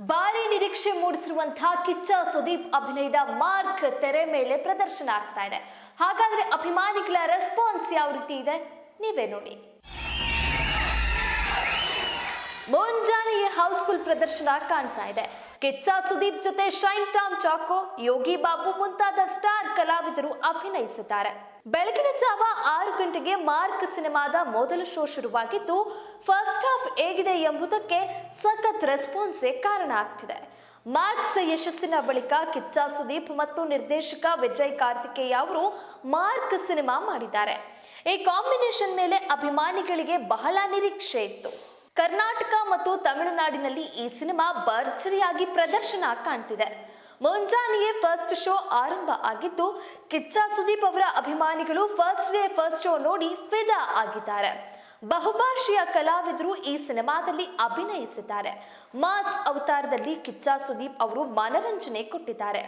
ಭಾರಿ ನಿರೀಕ್ಷೆ ಮೂಡಿಸಿರುವಂತಹ ಕಿಚ್ಚ ಸುದೀಪ್ ಅಭಿನಯದ ಮಾರ್ಕ್ ತೆರೆ ಮೇಲೆ ಪ್ರದರ್ಶನ ಆಗ್ತಾ ಇದೆ. ಹಾಗಾದ್ರೆ ಅಭಿಮಾನಿಗಳ ರೆಸ್ಪಾನ್ಸ್ ಯಾವ ರೀತಿ ಇದೆ? ನೀವೇ ನೋಡಿ. ಮುಂಜಾನೆಯೇ ಹೌಸ್ಫುಲ್ ಪ್ರದರ್ಶನ ಕಾಣ್ತಾ ಇದೆ. ಕಿಚ್ಚ ಸುದೀಪ್ ಜೊತೆ ಶೈನ್ ಟಾಮ್ ಚಾಕೋ, ಯೋಗಿ ಬಾಬು ಮುಂತಾದ ಸ್ಟಾರ್ ಕಲಾವಿದರು ಅಭಿನಯಿಸಿದ್ದಾರೆ. ಬೆಳಗಿನ ಜಾವ ಆರು ಗಂಟೆಗೆ ಮಾರ್ಕ್ ಸಿನಿಮಾದ ಮೊದಲ ಶೋ ಶುರುವಾಗಿದ್ದು ಫಸ್ಟ್ ಹಾಫ್ ಹೇಗಿದೆ ಎಂಬುದಕ್ಕೆ ಸಖತ್ ರೆಸ್ಪಾನ್ಸೇ ಕಾರಣ ಆಗ್ತಿದೆ. ಮಾರ್ಕ್ಸ್ ಯಶಸ್ಸಿನ ಬಳಿಕ ಕಿಚ್ಚ ಸುದೀಪ್ ಮತ್ತು ನಿರ್ದೇಶಕ ವಿಜಯ್ ಕಾರ್ತಿಕೇಯ ಅವರು ಮಾರ್ಕ್ ಸಿನಿಮಾ ಮಾಡಿದ್ದಾರೆ. ಈ ಕಾಂಬಿನೇಷನ್ ಮೇಲೆ ಅಭಿಮಾನಿಗಳಿಗೆ ಬಹಳ ನಿರೀಕ್ಷೆ ಇತ್ತು. ಕರ್ನಾಟಕ ಮತ್ತು ತಮಿಳುನಾಡಿನಲ್ಲಿ ಈ ಸಿನಿಮಾ ಭರ್ಜರಿಯಾಗಿ ಪ್ರದರ್ಶನ ಕಾಣ್ತಿದೆ. ಮುಂಜಾನೆಯೇ ಫಸ್ಟ್ ಶೋ ಆರಂಭ ಆಗಿದ್ದು, ಕಿಚ್ಚ ಸುದೀಪ್ ಅವರ ಅಭಿಮಾನಿಗಳು ಫಸ್ಟ್ ಡೇ ಫಸ್ಟ್ ಶೋ ನೋಡಿ ಫಿದಾ ಆಗಿದ್ದಾರೆ. ಬಹುಭಾಷೆಯ ಕಲಾವಿದರು ಈ ಸಿನಿಮಾದಲ್ಲಿ ಅಭಿನಯಿಸಿದ್ದಾರೆ. ಮಾಸ್ ಅವತಾರದಲ್ಲಿ ಕಿಚ್ಚ ಸುದೀಪ್ ಅವರು ಮನರಂಜನೆ ಕೊಟ್ಟಿದ್ದಾರೆ.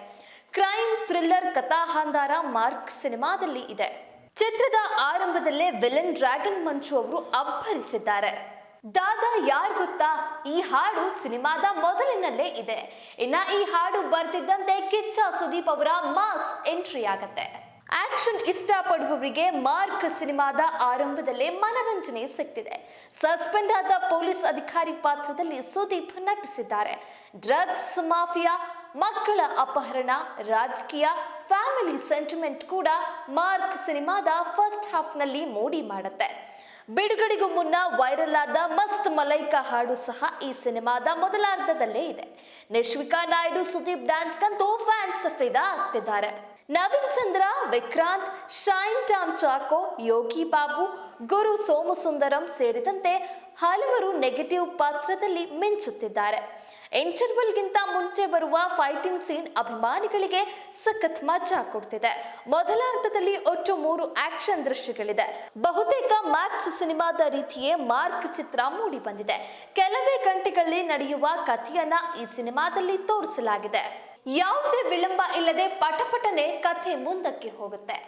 ಕ್ರೈಮ್ ಥ್ರಿಲ್ಲರ್ ಕಥಾಹಾಂದಾರ ಮಾರ್ಕ್ ಸಿನಿಮಾದಲ್ಲಿ ಇದೆ. ಚಿತ್ರದ ಆರಂಭದಲ್ಲೇ ವಿಲನ್ ಡ್ರ್ಯಾಗನ್ ಮಂಚು ಅವರು ಅಬ್ಬರಿಸಿದ್ದಾರೆ. ದಾದಾ ಯಾರ್ ಗೊತ್ತಾ? ಈ ಹಾಡು ಸಿನಿಮಾದ ಮೊದಲಿನಲ್ಲೇ ಇದೆ. ಇನ್ನ ಈ ಹಾಡು ಬರ್ತಿದ್ದಂತೆ ಕಿಚ್ಚ ಸುದೀಪ್ ಅವರ ಮಾಸ್ ಎಂಟ್ರಿ ಆಗತ್ತೆ. ಆಕ್ಷನ್ ಇಷ್ಟಪಡುವವರಿಗೆ ಮಾರ್ಕ್ ಸಿನಿಮಾದ ಆರಂಭದಲ್ಲೇ ಮನರಂಜನೆ ಸಿಕ್ತಿದೆ ಸಸ್ಪೆಂಡ್ ಆದ ಪೊಲೀಸ್ ಅಧಿಕಾರಿ ಪಾತ್ರದಲ್ಲಿ ಸುದೀಪ್ ನಟಿಸಿದ್ದಾರೆ. ಡ್ರಗ್ಸ್, ಮಾಫಿಯಾ, ಮಕ್ಕಳ ಅಪಹರಣ, ರಾಜಕೀಯ, ಫ್ಯಾಮಿಲಿ ಸೆಂಟಿಮೆಂಟ್ ಕೂಡ ಮಾರ್ಕ್ ಸಿನಿಮಾದ ಫಸ್ಟ್ ಹಾಫ್ನಲ್ಲಿ ಮೋಡಿ ಮಾಡುತ್ತೆ. ಬಿಡುಗಡೆಗೂ ಮುನ್ನ ವೈರಲ್ ಆದ ಮಸ್ತ್ ಮಲೈಕಾ ಹಾಡು ಸಹ ಈ ಸಿನಿಮಾದ ಮೊದಲಾರ್ಧದಲ್ಲೇ ಇದೆ. ನಿಶ್ವಿಕಾ ನಾಯ್ಡು, ಸುದೀಪ್ ಡ್ಯಾನ್ಸ್ಗಂತೂ ಫ್ಯಾನ್ಸ್ ಫಿದಾ ಆಗ್ತಿದ್ದಾರೆ. ನವೀನ್ ಚಂದ್ರ, ವಿಕ್ರಾಂತ್, ಶೈನ್ ಟಾಮ್ ಚಾಕೋ, ಯೋಗಿ ಬಾಬು, ಗುರು ಸೋಮಸುಂದರಂ ಸೇರಿದಂತೆ ಹಲವರು ನೆಗೆಟಿವ್ ಪಾತ್ರದಲ್ಲಿ ಮಿಂಚುತ್ತಿದ್ದಾರೆ. ಇಂಟರ್ವಲ್ಗಿಂತ ಮುಂಚೆ ಬರುವ ಫೈಟಿಂಗ್ ಸೀನ್ ಅಭಿಮಾನಿಗಳಿಗೆ ಸಖತ್ ಮಜಾ ಕೊಡ್ತಿದೆ. ಮೊದಲಾರ್ಧದಲ್ಲಿ ಒಟ್ಟು ಮೂರು ಆಕ್ಷನ್ ದೃಶ್ಯಗಳಿದೆ. ಬಹುತೇಕ ಮ್ಯಾಕ್ಸ್ ಸಿನಿಮಾದ ರೀತಿಯೇ ಮಾರ್ಕ್ ಚಿತ್ರ ಮೂಡಿ ಬಂದಿದೆ. ಕೆಲವೇ ಗಂಟೆಗಳಲ್ಲಿ ನಡೆಯುವ ಕಥೆಯನ್ನ ಈ ಸಿನಿಮಾದಲ್ಲಿ ತೋರಿಸಲಾಗಿದೆ. ಯಾವುದೇ ವಿಳಂಬ ಇಲ್ಲದೆ ಪಟಪಟನೆ ಕಥೆ ಮುಂದಕ್ಕೆ ಹೋಗುತ್ತೆ.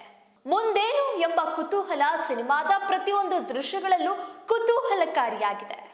ಮುಂದೇನು ಎಂಬ ಕುತೂಹಲ ಸಿನಿಮಾದ ಪ್ರತಿಯೊಂದು ದೃಶ್ಯಗಳಲ್ಲೂ ಕುತೂಹಲಕಾರಿಯಾಗಿದೆ.